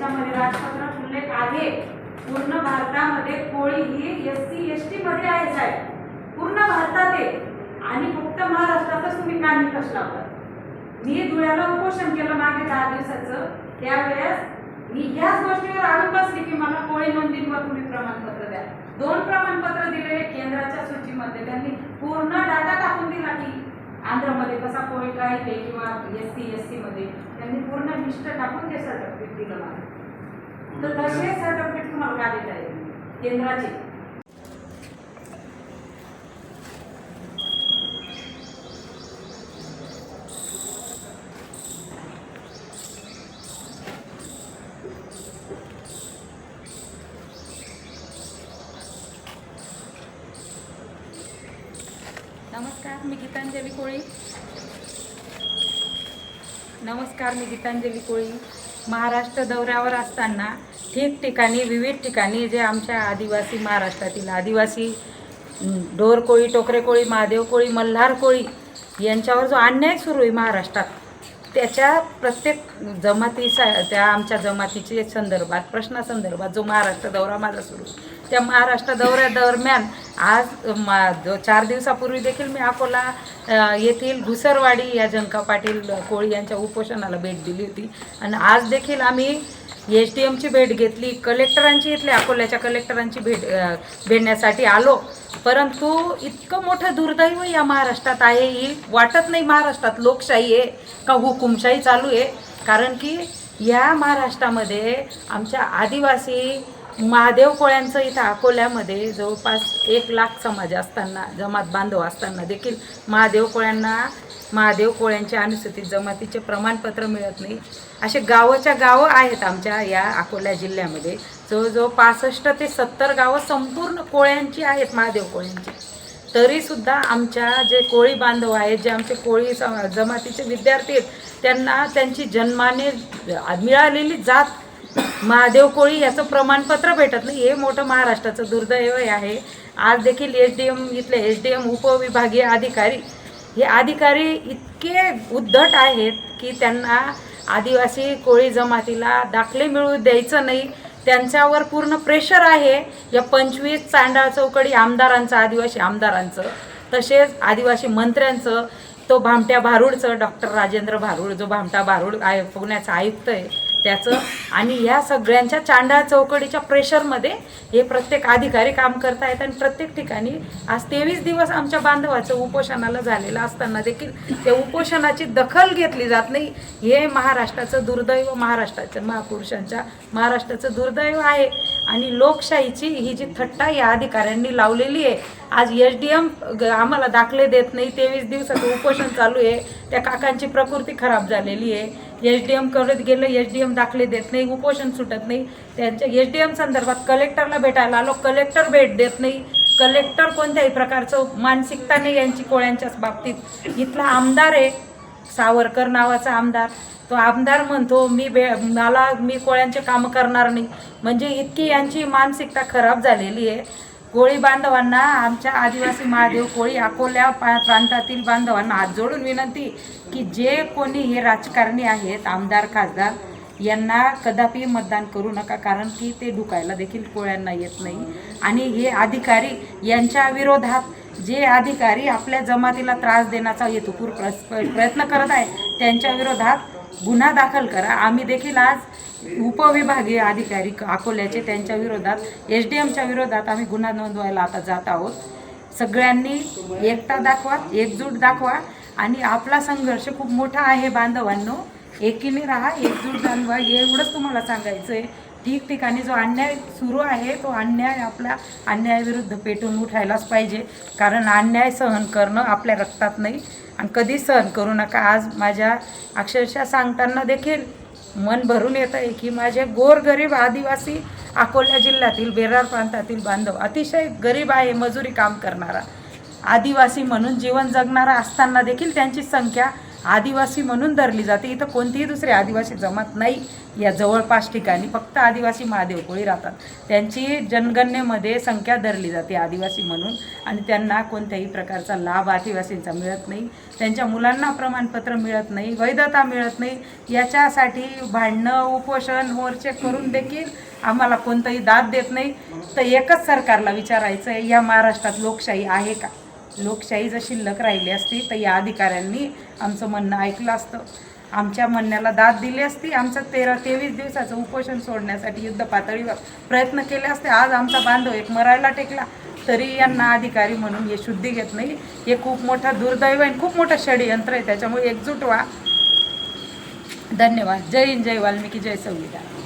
याच्यामध्ये राजपत्रात उल्लेख आहे. पूर्ण भारतामध्ये कोळी ही एस सी एस टी मध्ये आहे साहेब. पूर्ण भारतात आहे. आणि फक्त महाराष्ट्रातच तुम्ही का निकष लावता मी धुळ्याला उपोषण केलं मागे दहा दिवसाचं. त्यावेळेस मी ह्याच गोष्टीवर अडून बसली की मला कोळी नोंदींवर तुम्ही प्रमाणपत्र द्या. दोन प्रमाणपत्र दिलेले केंद्राच्या सूचीमध्ये. त्यांनी पूर्ण डाटा टाकून दिला की आंध्रमध्ये कसा पोईट राहिले किंवा एस सी एस सीमध्ये त्यांनी पूर्ण लिस्ट टाकून ते सर्टिफिकेट दिलं मला. तर तसे सर्टिफिकेट तुम्हाला का देता येईल केंद्राचे. नमस्कार मी गीतांजली कोळी. नमस्कार मी गीतांजली कोळी. महाराष्ट्र दौऱ्यावर असताना ठिकठिकाणी विविध ठिकाणी जे आमच्या आदिवासी महाराष्ट्रातील आदिवासी ढोर कोळी टोकरे कोळी महादेव कोळी मल्हार कोळी यांच्यावर जो अन्याय सुरू आहे महाराष्ट्रात त्याच्या प्रत्येक जमातीसा त्या आमच्या जमातीचे संदर्भात प्रश्नासंदर्भात जो महाराष्ट्र दौरा माझा सुरू त्या महाराष्ट्र दौऱ्यादरम्यान आज मा जो चार दिवसापूर्वी देखील मी अकोला येथील घुसरवाडी या जंका पाटील कोळी यांच्या उपोषणाला भेट दिली होती. आणि आज देखील आम्ही एच डी एमची भेट घेतली कलेक्टरांची इथल्या अकोल्याच्या कलेक्टरांची भेट भेटण्यासाठी आलो. परंतु इतकं मोठं दुर्दैव या महाराष्ट्रात आहे ही वाटत नाही महाराष्ट्रात लोकशाही आहे का हुकुमशाही चालू आहे. कारण की या महाराष्ट्रामध्ये आमच्या आदिवासी महादेव कोळ्यांचं इथं अकोल्यामध्ये जवळपास एक लाख समाज असताना जमात बांधव असताना देखील महादेव कोळ्यांना महादेव कोळ्यांच्या अनुसूचित जमातीचे प्रमाणपत्र मिळत नाही. असे गावाच्या गावं आहेत आमच्या या अकोला जिल्ह्यामध्ये. जवळजवळ पासष्ट ते सत्तर गावं संपूर्ण कोळ्यांची आहेत महादेव कोळ्यांची. तरीसुद्धा आमच्या जे कोळी बांधव आहेत जे आमचे कोळी जमातीचे विद्यार्थी आहेत त्यांना त्यांची जन्माने मिळालेली जात महादेव कोळी याचं प्रमाणपत्र भेटत नाही हे मोठं महाराष्ट्राचं दुर्दैव आहे. आज देखील एस डी एम इथले एस डी एम उपविभागीय अधिकारी हे अधिकारी इतके उद्धट आहेत की त्यांना आदिवासी कोळी जमातीला दाखले मिळू द्यायचं नाही. त्यांच्यावर पूर्ण प्रेशर आहे. या पंचवीस चांडा चौकडी आमदारांचं आदिवासी आमदारांचं तसेच आदिवासी मंत्र्यांचं तो भामट्या भारूडचं डॉक्टर राजेंद्र भारूड जो भामटा भारूड आय पुण्याचा आयुक्त आहे त्याचं. आणि या सगळ्यांच्या चांडा चौकडीच्या प्रेशरमध्ये हे प्रत्येक अधिकारी काम करतायत आणि प्रत्येक ठिकाणी आज तेवीस दिवस आमच्या बांधवाचं उपोषणाला झालेलं असताना देखील त्या उपोषणाची दखल घेतली जात नाही. हे महाराष्ट्राचं दुर्दैव महाराष्ट्राच्या महापुरुषांच्या महाराष्ट्राचं दुर्दैव आहे. आणि लोकशाहीची ही जी थट्टा या अधिकाऱ्यांनी लावलेली आहे आज एच डी एम आम्हाला दाखले देत नाही. तेवीस दिवसाचं उपोषण चालू आहे. त्या काकांची प्रकृती खराब झालेली आहे. एच डी एम करत गेलं एच डी एम दाखले देत नाही उपोषण सुटत नाही. त्यांच्या एच डी एम संदर्भात कलेक्टरला भेटायला आलो. कलेक्टर भेट देत नाही. कलेक्टर कोणत्याही प्रकारचं मानसिकता नाही यांची कोळ्यांच्याच बाबतीत. इथला आमदार आहे सावरकर नावाचा आमदार. तो आमदार म्हणतो मी बे मला मी कोळ्यांचे कामं करणार नाही. म्हणजे इतकी यांची मानसिकता खराब झालेली आहे. कोळी बांधवांना आमच्या आदिवासी महादेव कोळी अकोल्या पा प्रांतातील बांधवांना हात जोडून विनंती की जे कोणी हे राजकारणी आहेत आमदार खासदार यांना कदापि मतदान करू नका कारण की ते ढुकायला देखील कोळ्यांना येत नाही. आणि हे अधिकारी यांच्या विरोधात जे अधिकारी आपल्या जमातीला त्रास देण्याचा हेतुपूर प्रयत्न करत आहे त्यांच्या विरोधात गुन्हा दाखल करा. आम्ही देखील आज उपविभागीय अधिकारी अकोल्याचे त्यांच्या विरोधात एस डी एमच्या विरोधात आम्ही गुन्हा नोंदवायला आता जात आहोत. सगळ्यांनी एकता दाखवा एकजूट दाखवा आणि आपला संघर्ष खूप मोठा आहे बांधवांनो. एकीने राहा एकजूट जाणवा. एवढंच तुम्हाला सांगायचं आहे ठिकठिकाणी जो अन्याय सुरू आहे तो अन्याय आपल्या अन्यायाविरुद्ध पेटून उठायलाच पाहिजे. कारण अन्याय सहन करणं आपल्या रक्तात नाही आणि कधी सहन करू नका. आज माझ्या अक्षरशः सांगताना देखील मन भरून येतं आहे की माझे गोरगरीब आदिवासी अकोला जिल्ह्यातील बेरार प्रांतातील बांधव अतिशय गरीब आहे मजुरी काम करणारा. आदिवासी म्हणून जीवन जगणारा असताना देखील त्यांची संख्या आदिवासी म्हणून धरली जाते. इथं कोणतीही दुसरी आदिवासी जमात नाही. या जवळपास ठिकाणी फक्त आदिवासी महादेव कोळी राहतात. त्यांची जनगणनेमध्ये संख्या धरली जाते आदिवासी म्हणून. आणि त्यांना कोणत्याही प्रकारचा लाभ आदिवासींचा मिळत नाही. त्यांच्या मुलांना प्रमाणपत्र मिळत नाही. वैधता मिळत नाही. याच्यासाठी भांडणं उपोषण मोर्चे करून देखील आम्हाला कोणतंही दाद देत नाही. तर एकच सरकारला विचारायचं आहे या महाराष्ट्रात लोकशाही आहे का? लोकशाही जर शिल्लक राहिली असती तर या अधिकाऱ्यांनी आमचं म्हणणं ऐकलं असतं. आमच्या म्हणण्याला दाद दिली असती. आमचं तेरा तेवीस दिवसाचं उपोषण सोडण्यासाठी युद्ध पातळीवर प्रयत्न केले असते. आज आमचा बांधव एक मरायला टेकला. तरी यांना अधिकारी म्हणून हे शुद्धी घेत नाही. हे खूप मोठा दुर्दैव आहे. खूप मोठं षडयंत्र आहे. त्याच्यामुळे एकजूट व्हा. धन्यवाद. जय हिंद जय वाल्मिकी जय संविधान.